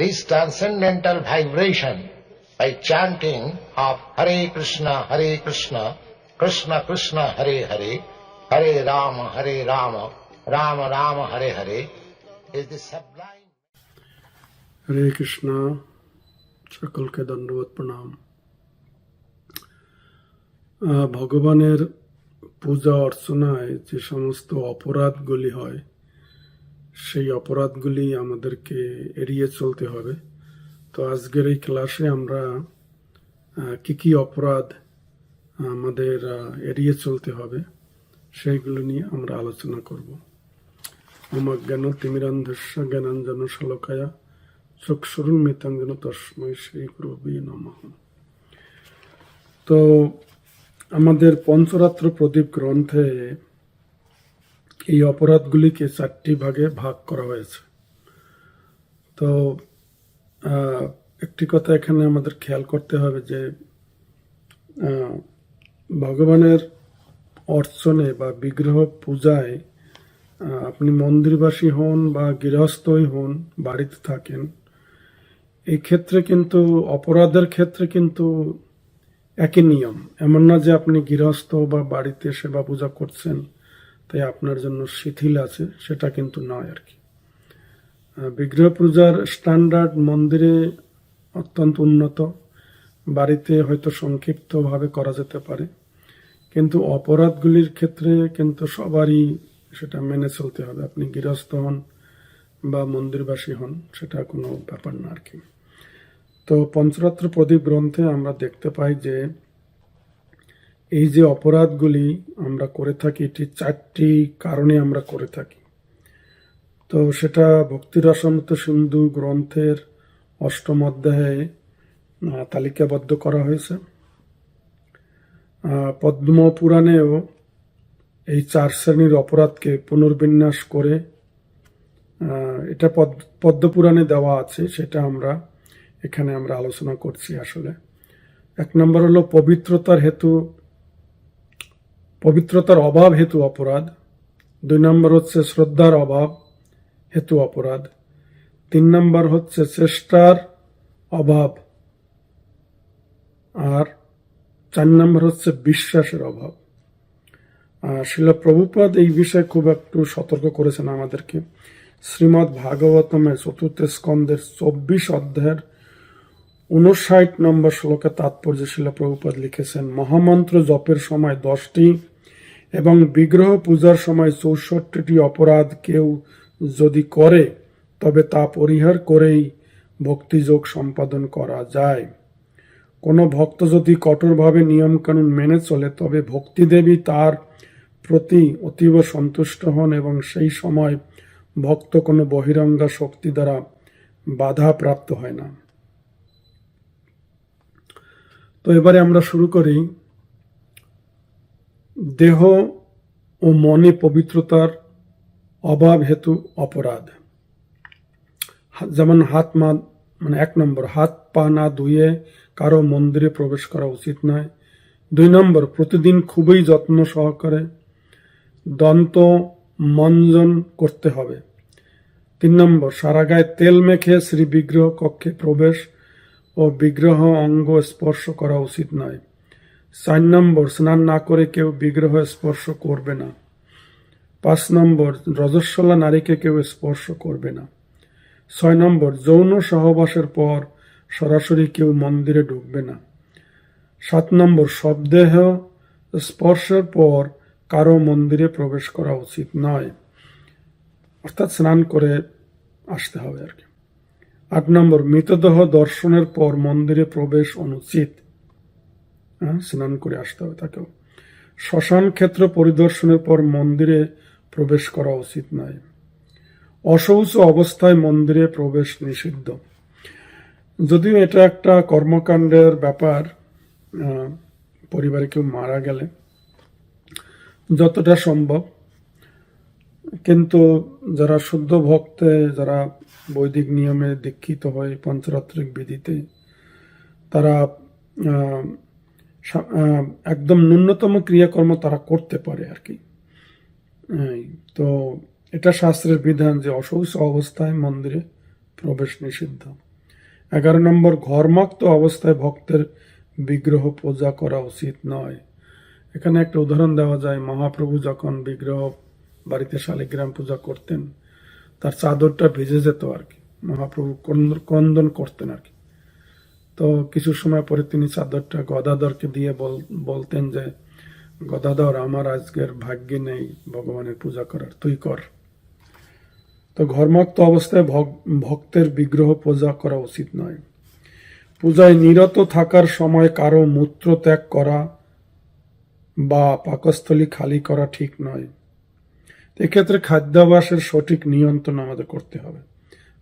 this transcendental vibration by chanting of Hare Krishna, Hare Krishna, Krishna Krishna, Hare Hare, Hare Rama, Hare Rama, Rama Rama, Hare Hare, is the sublime. হরে কৃষ্ণ সকলকে দণ্ডবোধ প্রণাম ভগবানের পূজা অর্চনায় যে সমস্ত অপরাধগুলি হয় সেই অপরাধগুলি আমাদেরকে এড়িয়ে চলতে হবে। তো আজকের এই ক্লাসে আমরা কি কি অপরাধ আমাদের এড়িয়ে চলতে হবে সেইগুলো নিয়ে আমরা আলোচনা করব। অমজ্ঞান তিমিরান্ধস্য জ্ঞানাঞ্জন শলকায়া চক্ষুরুন্মিতাঙ্গন তস্মৈ শ্রী গুরুবে নমঃ। তো আমাদের পঞ্চরাত্র প্রদীপ গ্রন্থে এই অপরাধগুলিকে চারটি ভাগে ভাগ করা হয়েছে। তো একটি কথা এখানে আমাদের খেয়াল করতে হবে যে ভগবানের অর্চনে বা বিগ্রহ পূজায় আপনি মন্দিরবাসী হন বা গৃহস্থই হন, বাড়িতে থাকেন, এই ক্ষেত্রে কিন্তু, অপরাধের ক্ষেত্রে কিন্তু একই নিয়ম। এমন না যে আপনি গৃহস্থ বা বাড়িতে সেবা পূজা করছেন তাই আপনার জন্য শিথিল আছে, সেটা কিন্তু নয় আর কি। বিগ্রহ পূজার স্ট্যান্ডার্ড মন্দিরে অত্যন্ত উন্নত। বাড়িতে হয়তো সংক্ষিপ্তভাবে করা যেতে পারে, কিন্তু অপরাধগুলির ক্ষেত্রে কিন্তু সবারই সেটা মেনে চলতে হবে। আপনি গৃহস্থ হন বা মন্দিরবাসী হন, সেটা কোনো ব্যাপার না আর কি। তো পঞ্চরাত্র প্রদীপ গ্রন্থে আমরা দেখতে পাই যে এই যে অপরাধগুলি আমরা করে থাকি, এটি চারটি কারণে আমরা করে থাকি। তো সেটা ভক্তিরসমত সিন্ধু গ্রন্থের অষ্টম অধ্যায়ে তালিকাবদ্ধ করা হয়েছে। পদ্ম পুরাণেও এই চার শ্রেণির অপরাধকে পুনর্বিন্যাস করে এটা পদ- পদ্মপুরাণে দেওয়া আছে, সেটা আমরা, এখানে আমরা আলোচনা করছি আসলে। এক নম্বর হলো পবিত্রতার হেতু পবিত্রতার অভাব হেতু অপরাধ। দুই নম্বর হচ্ছে শ্রদ্ধার অভাব হেতু অপরাধ। তিন নম্বর হচ্ছে চেষ্টার অভাব। আর চার নম্বর হচ্ছে বিশ্বাসের অভাব। শিল প্রভুপাদ এই বিষয়ে খুব একটু সতর্ক করেছেন আমাদেরকে। শ্রীমৎ ভাগবতমের চতুর্থ স্কন্ধের চব্বিশ অধ্যায়ের উনষাট নম্বর শ্লোকে তাৎপর্য শিল প্রভুপাদ লিখেছেন, মহামন্ত্র জপের সময় দশটি এবং বিগ্রহ পূজার সময় চৌষট্টিটি অপরাধ কেউ যদি করে, তবে তা পরিহার করেই ভক্তিযোগ সম্পাদন করা যায়। কোনো ভক্ত যদি কঠোরভাবে নিয়মকানুন মেনে চলে, তবে ভক্তিদেবী তার প্রতি অতীব সন্তুষ্ট হন এবং সেই সময় ভক্ত কোনো বহিরঙ্গা শক্তি দ্বারা বাধা প্রাপ্ত হয় না। তো এবারে আমরা শুরু করি দেহ ও মনে পবিত্রতার অভাব হেতু অপরাধ। যেমন হাত মা মানে এক নম্বর, হাত পা না ধুয়ে কারও মন্দিরে প্রবেশ করা উচিত নয়। দুই নম্বর, প্রতিদিন খুবই যত্ন সহকারে দন্ত মঞ্জন করতে হবে। তিন নম্বর, সারা গায়ে তেল মেখে শ্রী বিগ্রহ কক্ষে প্রবেশ ও বিগ্রহ অঙ্গ স্পর্শ করা উচিত নয়। চার নম্বর, স্নান না করে কেউ বিগ্রহ স্পর্শ করবে না। পাঁচ নম্বর, রজস্বলা নারীকে কেউ স্পর্শ করবে না। ছয় নম্বর, যৌন সহবাসের পর সরাসরি কেউ মন্দিরে ঢুকবে না। সাত নম্বর শবদেহ স্পর্শের পর কারও মন্দিরে প্রবেশ করা উচিত নয়। অর্থাৎ স্নান করে আসতে হবে আর কি। আট নম্বর, মৃতদেহ দর্শনের পর মন্দিরে প্রবেশ অনুচিত। স্নান করে আসতে হবে তাকেও। শ্মশান ক্ষেত্র পরিদর্শনের পর মন্দিরে প্রবেশ করা উচিত নয়। অশৌচ অবস্থায় মন্দিরে প্রবেশ নিষিদ্ধ। যদিও এটা একটা কর্মকাণ্ডের ব্যাপার পরিবারে কেউ মারা গেলে যতটা সম্ভব। কিন্তু যারা শুদ্ধ ভক্তে, যারা বৈদিক নিয়মে দীক্ষিত হয় পঞ্চরাত্রিক বিধিতে, তারা একদম ন্যূনতম ক্রিয়াকর্ম তারা করতে পারে আর কি। তো এটা শাস্ত্রের বিধান যে অশৌচ অবস্থায় মন্দিরে প্রবেশ নিষিদ্ধ। এগারো নম্বর, ঘরমুক্ত অবস্থায় ভক্তের বিগ্রহ পূজা করা উচিত নয়। এখানে একটা উদাহরণ দেওয়া যায়, মহাপ্রভু যখন বিগ্রহ বাড়িতে শালিগ্রাম পূজা করতেন, তার চাদরটা ভিজে যেত আর কি। মহাপ্রভু ক্রন্দন করতেন আর কি। তো কিছু সময় পরে তিনি চাদরটা গদাধরকে দিয়ে বল- বলতেন যে, গদাধর, আমার আজকের ভাগ্যে নেই ভগবানের পূজা করার, তুই কর। তো ঘরমুক্ত অবস্থায় ভক্তের বিগ্রহ পূজা করা উচিত নয়। পূজায় নিরত থাকার সময় কারও মূত্র ত্যাগ করা বা পাকস্থলী খালি করা ঠিক নয়। এক্ষেত্রে খাদ্যাভ্যাসের সঠিক নিয়ন্ত্রণ আমাদের করতে হবে,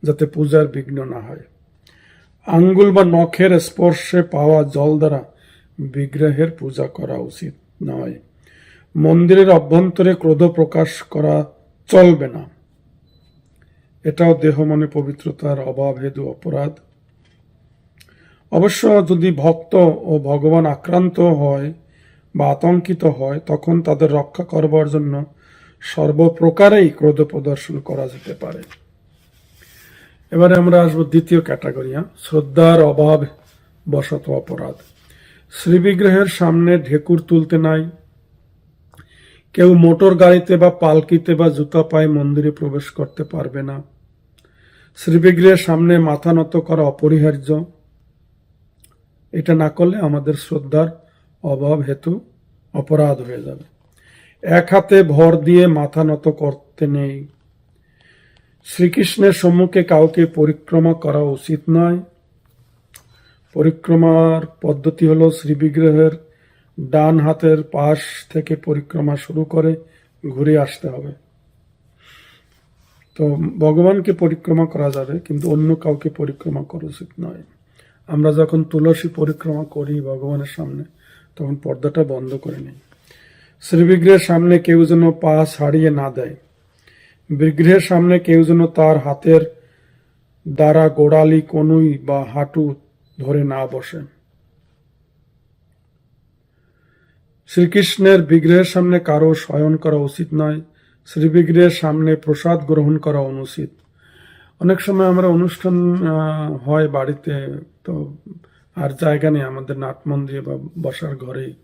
যাতে পূজার বিঘ্ন না হয়। আঙ্গুল বা নখের স্পর্শে পাওয়া জল দ্বারা বিগ্রহের পূজা করা উচিত নয়। মন্দিরের অভ্যন্তরে ক্রোধ প্রকাশ করা চলবে না। এটাও দেহ মনে পবিত্রতার অভাব হেতু অপরাধ। অবশ্য যদি ভক্ত ও ভগবান আক্রান্ত হয় বা আতঙ্কিত হয়, তখন তাদের রক্ষা করবার জন্য সর্বপ্রকারেই ক্রোধ প্রদর্শন করা যেতে পারে। এবারে আমরা আসব দ্বিতীয় ক্যাটাগরি হ্যাঁ? শ্রদ্ধার অভাব বশত অপরাধ। শ্রীবিগ্রহের সামনে ঢেকুর তুলতে নাই। কেউ মোটর গাড়িতে বা পালকিতে বা জুতা পায়ে মন্দিরে প্রবেশ করতে পারবে না। শ্রীবিগ্রহের সামনে মাথা নত করা অপরিহার্য। এটা না করলে আমাদের শ্রদ্ধার অভাব হেতু অপরাধ হয়ে যাবে। এক হাতে ভর দিয়ে মাথা নত করতে নেই। শ্রীকৃষ্ণের সম্মুখে কাউকে পরিক্রমা করা উচিত নয়। পরিক্রমার পদ্ধতি হলো শ্রীবিগ্রহের ডান হাতের পাশ থেকে পরিক্রমা শুরু করে ঘুরে আসতে হবে। তো ভগবানকে পরিক্রমা করা যাবে, কিন্তু অন্য কাউকে পরিক্রমা করা উচিত নয়। আমরা যখন তুলসী পরিক্রমা করি ভগবানের সামনে, তখন পর্দাটা বন্ধ করে নিই। শ্রীবিগ্রহের সামনে কেউ যেন পা ছাড়িয়ে না দেয়। বিগ্রহের সামনে কেউ যেন তার হাতের দ্বারা গোড়ালি কনুই বা হাঁটু ধরে না বসে। শ্রীকৃষ্ণের বিগ্রহের সামনে কারও শয়ন করা উচিত নয়, শ্রীবিগ্রহের সামনে প্রসাদ গ্রহণ করা অনুচিত। অনেক সময় আমরা অনুষ্ঠান হয় বাড়িতে, তো আর জায়গা নেই আমাদের নাট মন্দিরে বা বসার ঘরেই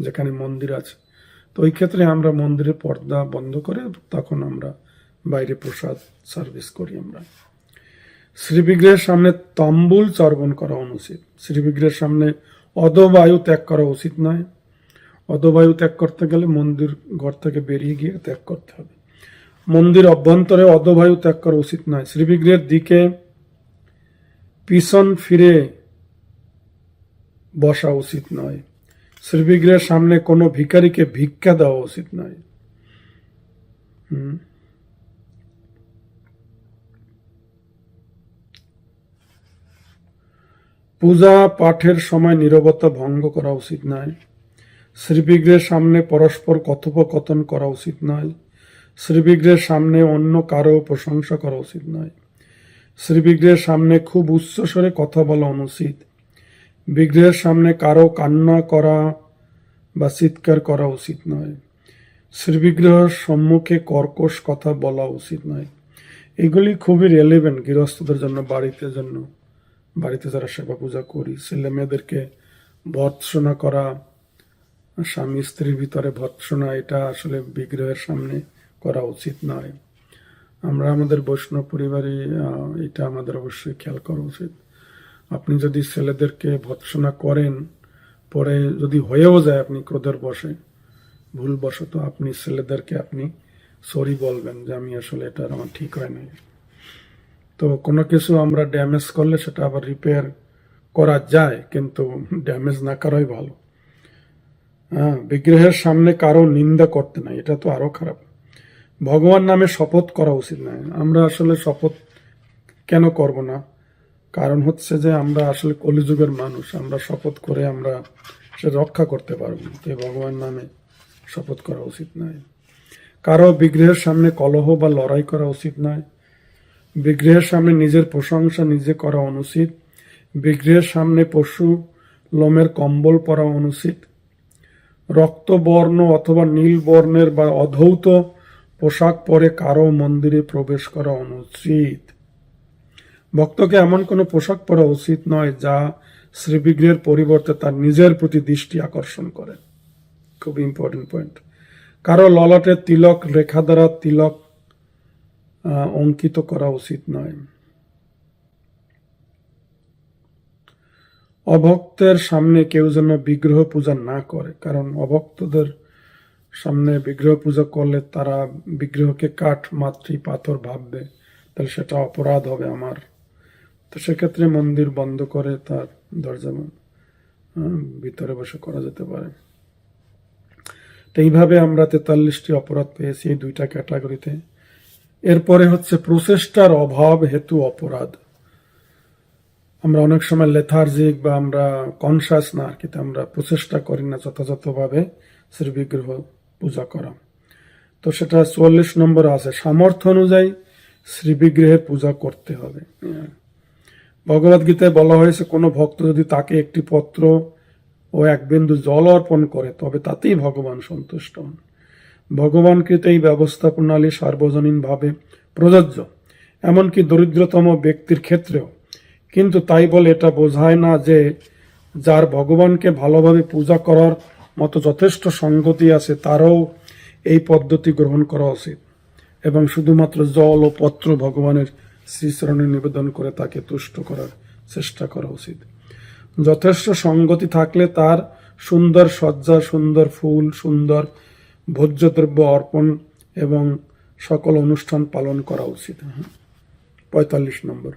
যেখানে মন্দির আছে। তো ওই ক্ষেত্রে আমরা মন্দিরের পর্দা বন্ধ করে তখন আমরা বাইরে প্রসাদ সার্ভিস করি আমরা। শ্রীবিগ্রহের সামনে তম্বুল চর্বণ করা অনুচিত। শ্রীবিগ্রহের সামনে অদবায়ু ত্যাগ করা উচিত নয়। অদবায়ু ত্যাগ করতে গেলে মন্দির ঘর থেকে বেরিয়ে গিয়ে ত্যাগ করতে হবে। মন্দির অভ্যন্তরে অদবায়ু ত্যাগ করা উচিত নয়। শ্রীবিগ্রহের দিকে পিছন ফিরে বসা উচিত নয়। শ্রীবিগ্রহের সামনে কোনো ভিখারিকে ভিক্ষা দেওয়া উচিত নয়। হুম। পূজা পাঠের সময় নীরবতা ভঙ্গ করা উচিত নয়। শ্রীবিগ্রহের সামনে পরস্পর কথোপকথন করা উচিত নয়। শ্রীবিগ্রহের সামনে অন্য কারও প্রশংসা করা উচিত নয়। শ্রীবিগ্রহের সামনে খুব উচ্চস্বরে কথা বলা অনুচিত। বিগ্রহের সামনে কারও কান্না করা বা চিৎকার করা উচিত নয়। শ্রীবিগ্রহের সম্মুখে কর্কশ কথা বলা উচিত নয়। এগুলি খুবই রেলেভেন্ট গৃহস্থদের জন্য, বাড়িতে জন্য। বাড়িতে যারা সেবা পূজা করি ছেলে মেয়েদেরকে ভৎসনা করা, স্বামী স্ত্রীর ভিতরে ভৎসনা এটা আসলে বিগ্রহের সামনে করা উচিত নয়। আমরা আমাদের বৈষ্ণব পরিবারে এটা আমাদের অবশ্যই খেয়াল করা উচিত। আপনি যদি ছেলেদেরকে ভৎসনা করেন, পরে যদি হয়েও যায় আপনি ক্রোধের বসে ভুলবশত আপনি ছেলেদেরকে আপনি সরি বলবেন যে আমি আসলে এটা আমার ঠিক হয় নাই। তো কোনো কিছু আমরা ড্যামেজ করলে সেটা আবার রিপেয়ার করা যায়, কিন্তু ড্যামেজ না করাই ভালো। হ্যাঁ বিগ্রহের সামনে কারও নিন্দা করতে নাই, এটা তো আরও খারাপ। ভগবান নামে শপথ করা উচিত নয় আমরা আসলে শপথ কেন করব না? কারণ হচ্ছে যে আমরা আসলে কলিযুগের মানুষ, আমরা শপথ করে আমরা সে রক্ষা করতে পারব না। তাই ভগবান নামে শপথ করা উচিত নয় কারও বিগ্রহের সামনে কলহ বা লড়াই করা উচিত নয় বিগ্রহের সামনে নিজের প্রশংসা নিজে করা অনুচিত। বিগ্রহের সামনে পশু লোমের কম্বল পরা অনুচিত। রক্তবর্ণ অথবা নীল বর্ণের বা অধৌত পোশাক পরে কারও মন্দিরে প্রবেশ করা অনুচিত। ভক্তকে এমন কোনো পোশাক পরা উচিত নয় যা শ্রীবিগ্রহের পরিবর্তে তার নিজের প্রতি দৃষ্টি আকর্ষণ করে। খুব ইম্পর্টেন্ট পয়েন্ট কারও ললাটে তিলক, রেখা দ্বারা তিলক অঙ্কিত করা উচিত নয়। অভক্তের সামনে কেউ যেন বিগ্রহ পূজা না করে, কারণ অভক্তদের সামনে বিগ্রহ পূজা করলে তারা বিগ্রহকে কাঠ, মাতৃ, পাথর ভাববে, তাহলে সেটা অপরাধ হবে আমার। তো সেক্ষেত্রে মন্দির বন্ধ করে তার দরজা ভিতরে বসে করা যেতে পারে। তো এইভাবে আমরা তেতাল্লিশটি অপরাধ পেয়েছি এই দুইটা ক্যাটাগরিতে। এরপরে হচ্ছে প্রচেষ্টার অভাব হেতু অপরাধ। আমরা অনেক সময় লেথার্জিক বা আমরা কনসাস না, আর কি আমরা প্রচেষ্টা করি না যথাযথভাবে শ্রীবিগ্রহ পূজা করা। তো সেটা চুয়াল্লিশ নম্বর আছে, সামর্থ্য অনুযায়ী শ্রী বিগ্রহের পূজা করতে হবে। ভগবদ গীতায় বলা হয়েছে, কোনো ভক্ত যদি তাকে একটি পত্র ও এক বিন্দু জল অর্পণ করে, তবে তাতেই ভগবান সন্তুষ্ট হন। ভগবানকৃত এই ব্যবস্থা প্রণালী সার্বজনীনভাবে প্রযোজ্য, এমনকি দরিদ্রতম ব্যক্তির ক্ষেত্রেও। কিন্তু তাই বলে এটা বোঝায় না যে যার ভগবানকে ভালোভাবে পূজা করার মতো যথেষ্ট সঙ্গতি আছে, তারও এই পদ্ধতি গ্রহণ করা উচিত। এবং শুধুমাত্র জল ও পত্র ভগবানের শ্রীচরণে নিবেদন করে তাকে তুষ্ট করার চেষ্টা করা উচিত। যথেষ্ট সঙ্গতি থাকলে তার সুন্দর সজ্জা, সুন্দর ফুল, সুন্দর ভোজ্যদ্রব্য অর্পণ এবং সকল অনুষ্ঠান পালন করা উচিত। পঁয়তাল্লিশ নম্বর।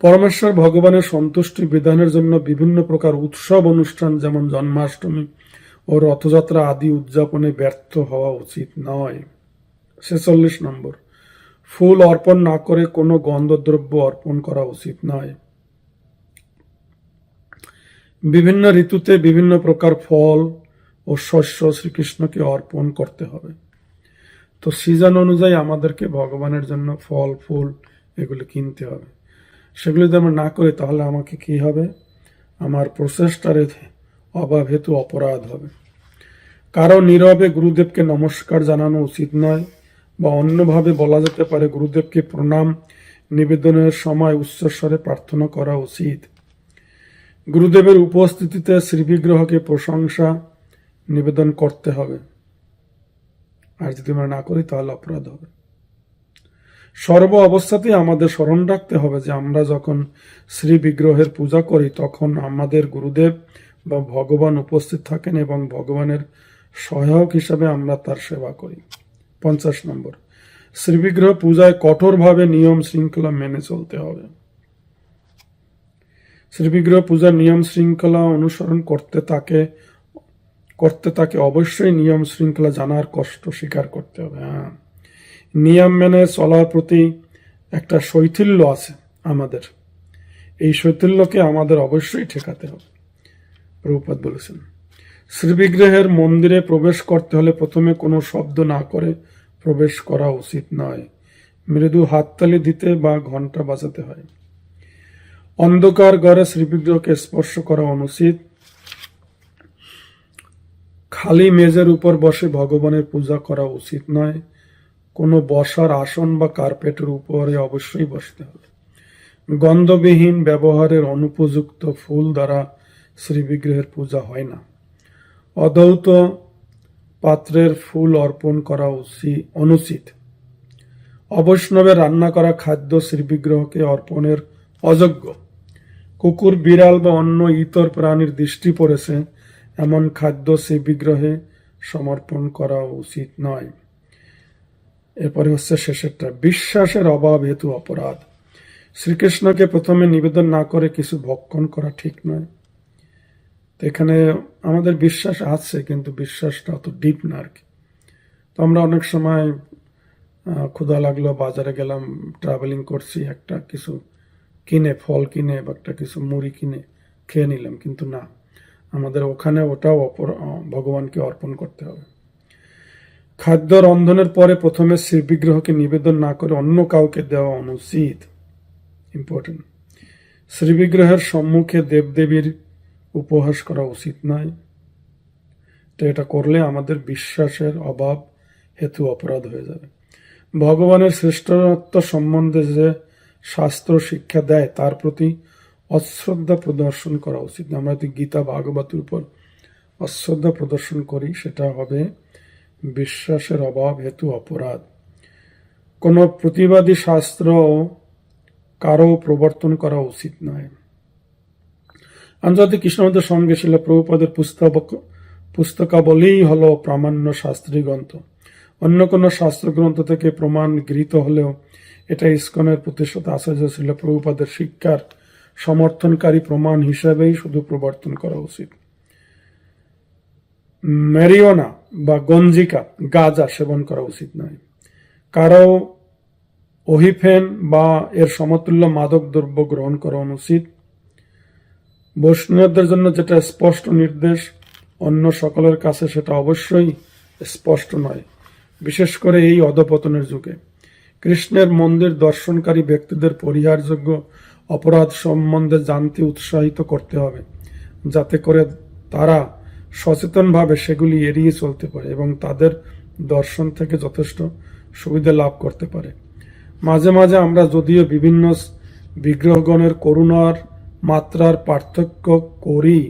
পরমেশ্বর ভগবানের সন্তুষ্টি বিধানের জন্য বিভিন্ন প্রকার উৎসব অনুষ্ঠান যেমন জন্মাষ্টমী ও রথযাত্রা আদি উদযাপনে ব্যর্থ হওয়া উচিত নয়। ছেচল্লিশ নম্বর। ফুল অর্পণ না করে কোনো গন্ধদ্রব্য অর্পণ করা উচিত নয়। বিভিন্ন ঋতুতে বিভিন্ন প্রকার ফল ও শস্য শ্রীকৃষ্ণকে অর্পণ করতে হবে। তো সিজন অনুযায়ী আমাদেরকে ভগবানের জন্য ফল, ফুল এগুলো কিনতে হবে। সেগুলো যদি আমরা না করি, তাহলে আমাকে কি হবে? আমার প্রচেষ্টারে অভাব হেতু অপরাধ হবে। কারও নীরবে গুরুদেবকে নমস্কার জানানো উচিত নয়, বা অন্যভাবে বলা যেতে পারে গুরুদেবকে প্রণাম, নিবেদনের সময় উচ্চস্বরে প্রার্থনা করা উচিত। গুরুদেবের উপস্থিতিতে শ্রীবিগ্রহকে প্রশংসা নিবেদন করতে হবে। আর যদি আমরা না করি, তাহলে অপরাধ হবে। সর্ব অবস্থাতেই আমাদের স্মরণ রাখতে হবে যে আমরা যখন শ্রী বিগ্রহের পূজা করি, তখন আমাদের গুরুদেব বা ভগবান উপস্থিত থাকেন এবং ভগবানের সহায়ক হিসাবে আমরা তার সেবা করি। পঞ্চাশ নম্বর শ্রীবিগ্রহ পূজায় কঠোরভাবে নিয়ম শৃঙ্খলা মেনে চলতে হবে। শ্রীবিগ্রহ পূজার নিয়ম শৃঙ্খলা অনুসরণ করতে তাকে করতে তাকে অবশ্যই নিয়ম শৃঙ্খলা জানার কষ্ট স্বীকার করতে হবে হ্যাঁ। নিয়ম মেনে চলার প্রতি একটা শৈথিল্য আছে আমাদের। এই শৈথিল্যকে আমাদের অবশ্যই ঠেকাতে হবে প্রভুপাত বলেছেন। শ্রীবিগ্রহের মন্দিরে প্রবেশ করতে হলে প্রথমে কোনো শব্দ না করে প্রবেশ করা উচিত নয়। মৃদু হাততালি দিতে বা ঘণ্টা বাজাতে হয়। অন্ধকার ঘরে শ্রীবিগ্রহকে স্পর্শ করা অনুচিত। খালি মেজের উপর বসে ভগবানের পূজা করা উচিত নয়। কোনো বসার আসন বা কার্পেটের উপরে অবশ্যই বসতে হবে। গন্ধবিহীন ব্যবহারের অনুপযুক্ত ফুল দ্বারা শ্রীবিগ্রহের পূজা হয় না। অদৌত পাত্রের ফুল অর্পণ করা উচিত অনুচিত। অবৈষ্ণবে রান্না করা খাদ্য শ্রীবিগ্রহকে অর্পণের অযোগ্য। কুকুর, বিড়াল বা অন্য ইতর প্রাণীর দৃষ্টি পড়েছে। এমন খাদ্য সেই বিগ্রহে সমর্পণ করা উচিত নয়। এরপরে হচ্ছে শেষেরটা। বিশ্বাসের অভাব হেতু অপরাধ। শ্রীকৃষ্ণকে প্রথমে নিবেদন না করে কিছু ভক্ষণ করা ঠিক নয়। তো এখানে আমাদের বিশ্বাস আছে, কিন্তু বিশ্বাসটা অত ডিপ না আর কি। তো আমরা অনেক সময় ক্ষুধা লাগল, বাজারে গেলাম ট্রাভেলিং করছি, একটা কিছু কিনে, ফল কিনে বা একটা কিছু মুড়ি কিনে খেয়ে নিলাম, কিন্তু না। আমাদের ওখানে ওটাও অপর ভগবানকে অর্পণ করতে হবে। খাদ্য রন্ধনের পরে প্রথমে শ্রীবিগ্রহকে নিবেদন না করে অন্য কাউকে দেওয়া অনুচিত। ইম্পর্টেন্ট শ্রীবিগ্রহের সম্মুখে দেবদেবীর উপহাস করা উচিত নয়। তো এটা করলে আমাদের বিশ্বাসের অভাব হেতু অপরাধ হয়ে যাবে। ভগবানের শ্রেষ্ঠত্ব সম্বন্ধে যে শাস্ত্র শিক্ষা দেয়, তার প্রতি অশ্রদ্ধা প্রদর্শন করা উচিত। আমরা যদি গীতা ভাগবতের উপর অশ্রদ্ধা প্রদর্শন করি, সেটা হবে বিশ্বাসের অভাব হেতু অপরাধ। কোন প্রতিবাদী শাস্ত্র কারও প্রবর্তন করা উচিত নয়। আন্তর্জাতিক কৃষ্ণমন্ত্রের সঙ্গে ছিল প্রভুপদের পুস্তক, পুস্তকাবলীই হল প্রামাণ্য শাস্ত্রী গ্রন্থ। অন্য কোন শাস্ত্র গ্রন্থ থেকে প্রমাণ গৃহীত হলেও এটা ইস্কনের প্রতিশোধ আচার্য ছিল প্রভুপাদের শিক্ষার সমর্থনকারী প্রমাণ হিসেবেই শুধু প্রবর্তন করা উচিত। ম্যারিওনা বা গঞ্জিকা গাঁজা সেবন করা উচিত নয়। কারও ওহিফেন বা এর সমতুল্য মাদক দ্রব্য গ্রহণ করা অনুচিত। বৈষ্ণবদের জন্য যেটা স্পষ্ট নির্দেশ, অন্য সকলের কাছে সেটা অবশ্যই স্পষ্ট নয়। বিশেষ করে এই অধপতনের যুগে। কৃষ্ণের মন্দির দর্শনকারী ব্যক্তিদের পরিহারযোগ্য অপরাধ সম্বন্ধে জানতে উৎসাহিত করতে হবে, যাতে করে তারা সচেতনভাবে সেগুলি এড়িয়ে চলতে পারে এবং তাদের দর্শন থেকে যথেষ্ট সুবিধা লাভ করতে পারে। মাঝে মাঝে আমরা যদিও বিভিন্ন বিগ্রহগণের করুণার মাত্রার পার্থক্য করি।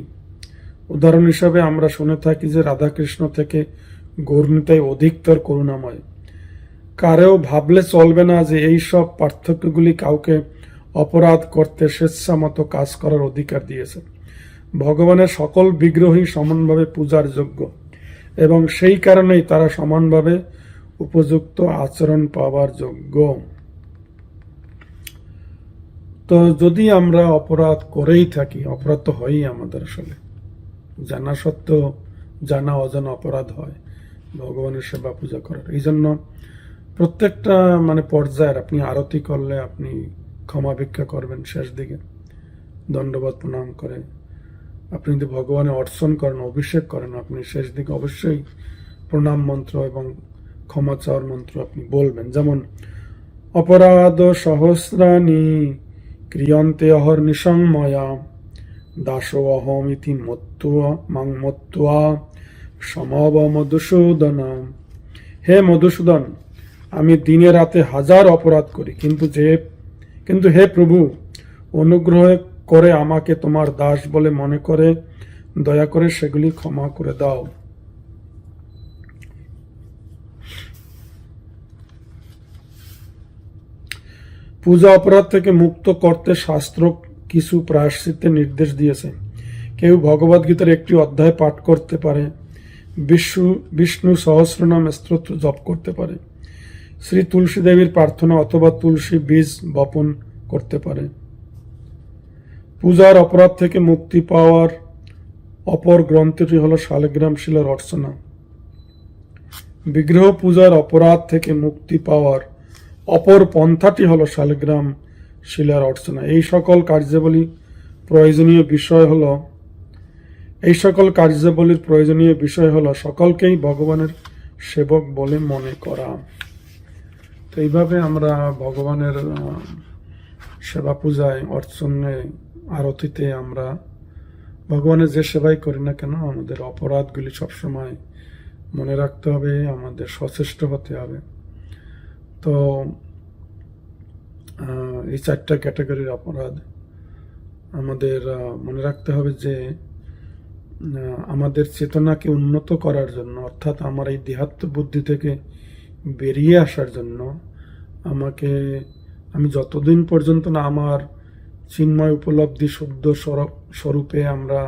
উদাহরণ হিসাবে আমরা শুনে থাকি যে রাধাকৃষ্ণ থেকে গৌরনীতাই অধিকতর করুণাময়। কারেও ভাবলে চলবে না যে এই সব পার্থক্যগুলি কাউকে অপরাধ করতে স্বেচ্ছামতো কাজ করার অধিকার দিয়েছে ভগবানের সকল বিগ্রহই সমানভাবে পূজার যোগ্য এবং সেই কারণেই তারা সমানভাবে উপযুক্ত আচরণ পাওয়ার যোগ্য। তো যদি আমরা অপরাধ করেই থাকি, অপরাধ তো হয়ই আমাদের আসলে। জানা সত্ত্বেও জানা অজানা অপরাধ হয়, ভগবানের সেবা পূজা করার। এই জন্য প্রত্যেকটা মানে পর্যায়ের আপনি আরতি করলে আপনি ক্ষমা ভিক্ষা করবেন শেষ দিকে। দণ্ডবাদ প্রণাম করে আপনি যদি ভগবানের অর্চন করেন, অভিষেক করেন, আপনি শেষ দিকে অবশ্যই প্রণাম মন্ত্র এবং ক্ষমা চাওয়ার মন্ত্র আপনি বলবেন। যেমন, অপরাধ সহস্রাণী ক্রিয়ন্তে অহর্নিশং ময়া দাসো অহম ইতি মত্তুয়া মত্তুয়া সমব মধুসূদন। হে মধুসূদন, আমি দিনে রাতে হাজার অপরাধ করি, কিন্তু যে কিন্তু হে প্রভু, অনুগ্রহ করে আমাকে তোমার দাস বলে মনে করে, দয়া করে সেগুলি ক্ষমা করে দাও। পূজা অপরাধ থেকে মুক্ত করতে শাস্ত্র কিছু প্রায়শ্চিত্তের নির্দেশ দিয়েছে। কেউ ভগবদ গীতার একটি অধ্যায় পাঠ করতে পারে, বিষ্ণু বিষ্ণু সহস্রনাম স্তোত্র জপ করতে পারে। শ্রী তুলসী দেবীর প্রার্থনা অথবা তুলসী বীজ বপন করতে পারে। পূজার অপরাধ থেকে মুক্তি পাওয়ার অপর গ্রন্থটি হল শালিগ্রাম শিলার অর্চনা বিগ্রহ পূজার অপরাধ থেকে মুক্তি পাওয়ার অপর পন্থাটি হল শালিগ্রাম শিলার অর্চনা এই সকল কার্যাবলী প্রয়োজনীয় বিষয় হল এই সকল কার্যাবলীর প্রয়োজনীয় বিষয় হল সকলকেই ভগবানের সেবক বলে মনে করা। তো এইভাবে আমরা ভগবানের সেবা পূজায় অর্চনে, আরতিতে আমরা ভগবানের যে সেবাই করি না কেন, আমাদের অপরাধগুলি সবসময় মনে রাখতে হবে, আমাদের সচেষ্ট হতে হবে। তো এই চারটা ক্যাটাগরির অপরাধ আমাদের মনে রাখতে হবে যে আমাদের চেতনাকে উন্নত করার জন্য, অর্থাৎ আমার এই দেহাত্ম বুদ্ধি থেকে বেরিয়ে আসার জন্য আমাকে, আমি যতদিন পর্যন্ত না আমার চিন্ময় উপলব্ধি শুদ্ধ স্বরূপ আমরা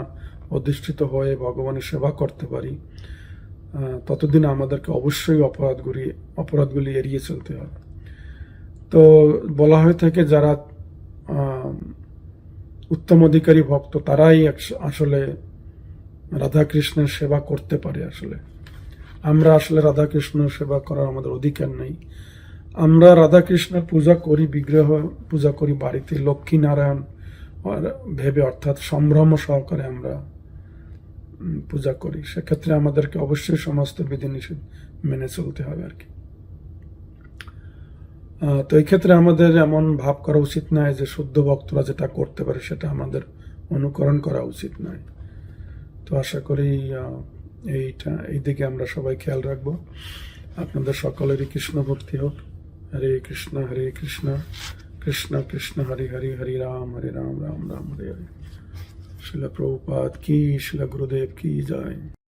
অধিষ্ঠিত হয়ে ভগবানের সেবা করতে পারি ততদিন আমাদেরকে অবশ্যই অপরাধগুলি অপরাধগুলি এড়িয়ে চলতে হবে। তো বলা হয়ে থাকে যারা উত্তম অধিকারী ভক্ত, তারাই আসলে রাধাকৃষ্ণের সেবা করতে পারে আসলে। আমরা আসলে রাধাকৃষ্ণ সেবা করার আমাদের অধিকার নেই। আমরা রাধাকৃষ্ণের পূজা করি, বিগ্রহ পূজা করি বাড়িতে লক্ষ্মী নারায়ণ ভেবে অর্থাৎ সম্ভ্রম সহকারে আমরা পূজা করি। সেক্ষেত্রে আমাদেরকে অবশ্যই সমস্ত বিধিনিষেধ মেনে চলতে হবে আর কি। তো এই ক্ষেত্রে আমাদের এমন ভাব করা উচিত নয় যে শুদ্ধ ভক্তরা যেটা করতে পারে সেটা আমাদের অনুকরণ করা উচিত নয়। তো আশা করি এইটা এই দিকে আমরা সবাই খেয়াল রাখব। আপনাদের সকলেরই কৃষ্ণ ভক্তি হোক। হরে কৃষ্ণ হরে কৃষ্ণ। কৃষ্ণ কৃষ্ণ, হরি হরি হরি রাম, হরে রাম রাম রাম, হরে হরে। শিলা প্রভুপাত কি, শিলা গুরুদেব কি, জয়।